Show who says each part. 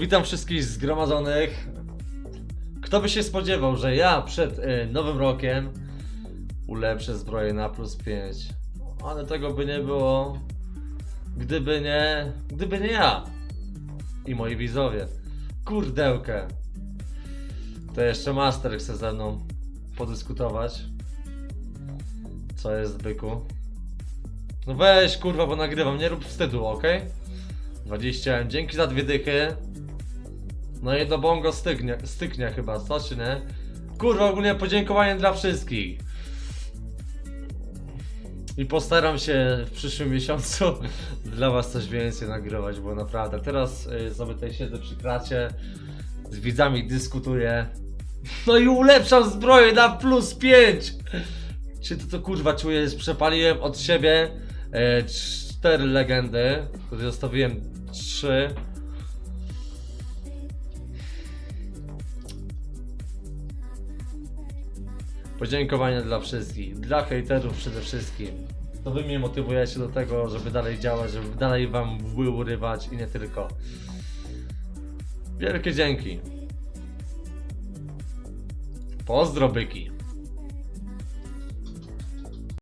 Speaker 1: Witam wszystkich zgromadzonych. Kto by się spodziewał, że ja przed e, nowym rokiem ulepszę zbroję na plus 5. Ale tego by nie było, gdyby nie, gdyby nie ja i moi widzowie. Kurdełkę. To jeszcze Master chce ze mną podyskutować. Co jest byku? No weź kurwa, bo nagrywam, nie rób wstydu, ok? 20, dzięki za dwie dychy. No jedno bongo stygnie, styknie chyba, co czy nie? Kurwa, ogólnie podziękowanie dla wszystkich. I postaram się w przyszłym miesiącu dla was coś więcej nagrywać, bo naprawdę teraz y, sobie tutaj siedzę przy kracie, z widzami dyskutuję. No i ulepszam zbroję na plus 5! Czy to, to kurwa czuję, przepaliłem od siebie e, cztery legendy, które zostawiłem trzy. Podziękowania dla wszystkich, dla hejterów przede wszystkim. To wy mnie motywujecie do tego, żeby dalej działać, żeby dalej wam mgły urywać i nie tylko. Wielkie dzięki. Pozdro byki.